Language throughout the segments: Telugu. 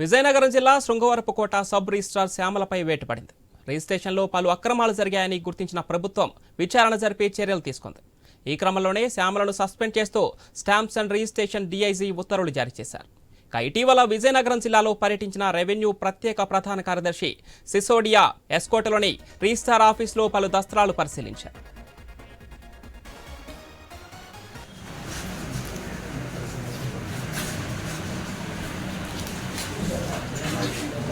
విజయనగరం జిల్లా శృంగవరపుకోట సబ్ రిజిస్ట్రార్ శ్యామలపై వేటు పడింది రిజిస్ట్రేషన్లో పలు అక్రమాలు జరిగాయని గుర్తించిన ప్రభుత్వం విచారణ జరిపి చర్యలు తీసుకుంది. ఈ క్రమంలోనే శ్యామలను సస్పెండ్ చేస్తూ స్టాంప్స్ అండ్ రిజిస్ట్రేషన్ డీఐజీ ఉత్తర్వులు జారీ చేశారు. ఇక ఇటీవల విజయనగరం జిల్లాలో పర్యటించిన రెవెన్యూ ప్రత్యేక ప్రధాన కార్యదర్శి సిసోడియా ఎస్కోటలోని రిజిస్టార్ ఆఫీసులో పలు దస్త్రాలు పరిశీలించారు.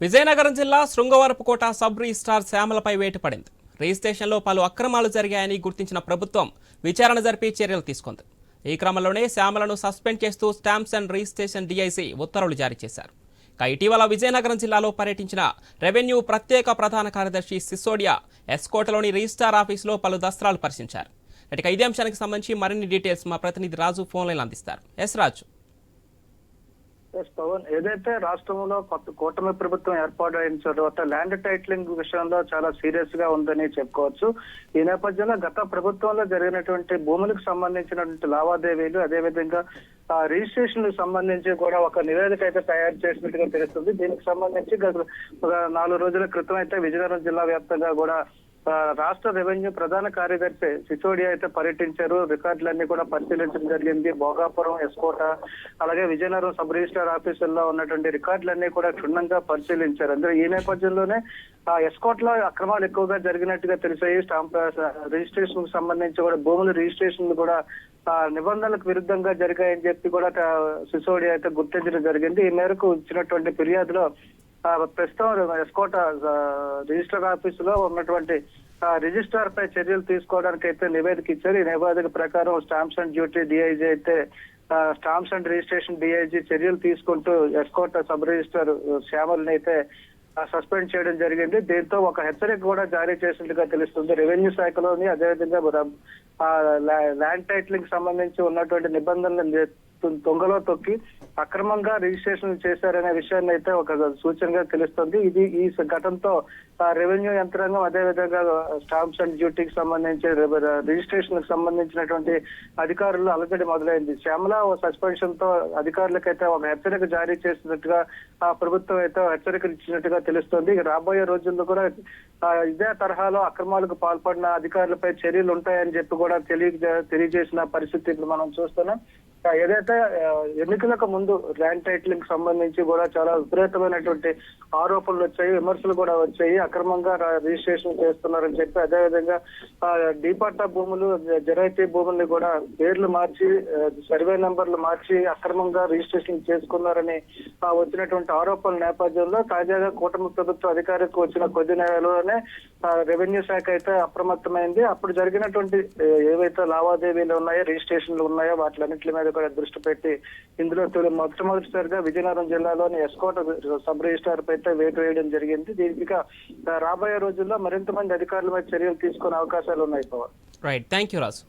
విజయనగరం జిల్లా శృంగవరపుకోట సబ్ రిజిస్టార్ శ్యామలపై వేటు పడింది రిజిస్ట్రేషన్లో పలు అక్రమాలు జరిగాయని గుర్తించిన ప్రభుత్వం విచారణ జరిపి చర్యలు తీసుకుంది. ఈ క్రమంలోనే శ్యామలను సస్పెండ్ చేస్తూ స్టాంప్స్ అండ్ రిజిస్ట్రేషన్ డిఐసి ఉత్తర్వులు జారీ చేశారు. ఇటీవల విజయనగరం జిల్లాలో పర్యటించిన రెవెన్యూ ప్రత్యేక ప్రధాన కార్యదర్శి సిసోడియా ఎస్కోటలోని రిజిస్టార్ ఆఫీసులో పలు దస్త్రాలు పరిశీలించారు. ఇక ఇదే అంశానికి సంబంధించి మరిన్ని డీటెయిల్స్ మా ప్రతినిధి రాజు ఫోన్ లైన్ అందిస్తారు. ఎస్ రాజు. ఎస్ పవన్ ఏదైతే రాష్ట్రంలో కొత్త కూటమి ప్రభుత్వం ఏర్పాటు అయిన తర్వాత ల్యాండ్ టైటిలింగ్ విషయంలో చాలా సీరియస్గా ఉందని చెప్పుకోవచ్చు. ఈ నేపథ్యంలో గత ప్రభుత్వంలో జరిగినటువంటి భూములకు సంబంధించినటువంటి లావాదేవీలు అదేవిధంగా ఆ రిజిస్ట్రేషన్ సంబంధించి కూడా ఒక నివేదిక అయితే తయారు చేసినట్టుగా తెలుస్తుంది. దీనికి సంబంధించి గత నాలుగు రోజుల క్రితం అయితే విజయనగరం జిల్లా వ్యాప్తంగా కూడా రాష్ట్ర రెవెన్యూ ప్రధాన కార్యదర్శి సిసోడియా అయితే పర్యటించారు. రికార్డులన్నీ కూడా పరిశీలించడం జరిగింది. భోగాపురం ఎస్కోట అలాగే విజయనగరం సబ్ రిజిస్టార్ ఆఫీసుల్లో ఉన్నటువంటి రికార్డులన్నీ కూడా క్షుణ్ణంగా పరిశీలించారు. అందులో ఈ నేపథ్యంలోనే ఆ ఎస్కోట్లో అక్రమాలు ఎక్కువగా జరిగినట్టుగా తెలిసాయి. స్టాంప్ రిజిస్ట్రేషన్కు సంబంధించి కూడా భూముల రిజిస్ట్రేషన్ కూడా నిబంధనలకు విరుద్ధంగా జరిగాయని చెప్పి కూడా సిసోడియా అయితే గుర్తించడం జరిగింది. ఈ మేరకు ఇచ్చినటువంటి ఫిర్యాదులో ప్రస్తుతం ఎస్కోట రిజిస్టర్ ఆఫీసులో ఉన్నటువంటి ఆ, రిజిస్ట్రార్ పై చర్యలు తీసుకోవడానికి అయితే నివేదిక ఇచ్చారు. ఈ నివేదిక ప్రకారం స్టాంప్స్ అండ్ డ్యూటీ డిఐజీ అయితే స్టాంప్స్ అండ్ రిజిస్ట్రేషన్ డిఐజీ చర్యలు తీసుకుంటూ ఎస్కోట సబ్ రిజిస్టర్ శ్యామల్ని అయితే సస్పెండ్ చేయడం జరిగింది. దీంతో ఒక హెచ్చరిక కూడా జారీ చేసినట్టుగా తెలుస్తుంది. రెవెన్యూ శాఖలోని అదేవిధంగా ల్యాండ్ టైటిలింగ్ సంబంధించి ఉన్నటువంటి నిబంధనలు తొంగలో తొక్కి అక్రమంగా రిజిస్ట్రేషన్ చేశారనే విషయాన్ని అయితే ఒక సూచనగా తెలుస్తుంది. ఇది ఈ ఘటనతో రెవెన్యూ యంత్రాంగం అదేవిధంగా స్టాంప్స్ అండ్ డ్యూటీకి సంబంధించి రిజిస్ట్రేషన్కి సంబంధించినటువంటి అధికారులు అలజడి మొదలైంది. శ్యామల ఓ సస్పెన్షన్తో అధికారులకైతే ఒక హెచ్చరిక జారీ చేసినట్టుగా ఆ ప్రభుత్వం అయితే హెచ్చరికలు ఇచ్చినట్టుగా తెలుస్తుంది రాబోయే రోజుల్లో కూడా ఇదే తరహాలో అక్రమాలకు పాల్పడిన అధికారులపై చర్యలు ఉంటాయని చెప్పి కూడా తెలియ తెలియజేసిన పరిస్థితి ఇప్పుడు మనం చూస్తున్నాం. ఏదైతే ఎన్నికలకు ముందు ల్యాండ్ టైటిలింగ్ సంబంధించి కూడా చాలా విపరీతమైనటువంటి ఆరోపణలు వచ్చాయి విమర్శలు కూడా వచ్చాయి అక్రమంగా రిజిస్ట్రేషన్ చేస్తున్నారని చెప్పి అదేవిధంగా డిపార్ట్ ఆఫ్ భూములు జరైతీ భూముల్ని కూడా పేర్లు మార్చి సర్వే నంబర్లు మార్చి అక్రమంగా రిజిస్ట్రేషన్ చేసుకున్నారని ఆ, వచ్చినటువంటి ఆరోపణల నేపథ్యంలో తాజాగా కూటమి ప్రభుత్వ అధికారికి వచ్చిన కొద్ది నెలలోనే రెవెన్యూ శాఖ అయితే అప్రమత్తమైంది. అప్పుడు జరిగినటువంటి ఏవైతే లావాదేవీలు ఉన్నాయో రిజిస్ట్రేషన్లు ఉన్నాయో వాటిలన్నింటి మీద కూడా దృష్టి పెట్టి ఇందులో తొలి మొట్టమొదటిసారిగా విజయనగరం జిల్లాలోని ఎస్కోట సబ్ రిజిస్టార్ పై వేటు వేయడం జరిగింది. దీనికి రాబోయే రోజుల్లో మరింత మంది అధికారుల మీద చర్యలు తీసుకునే అవకాశాలు ఉన్నాయి Pavan. Right thank you Raju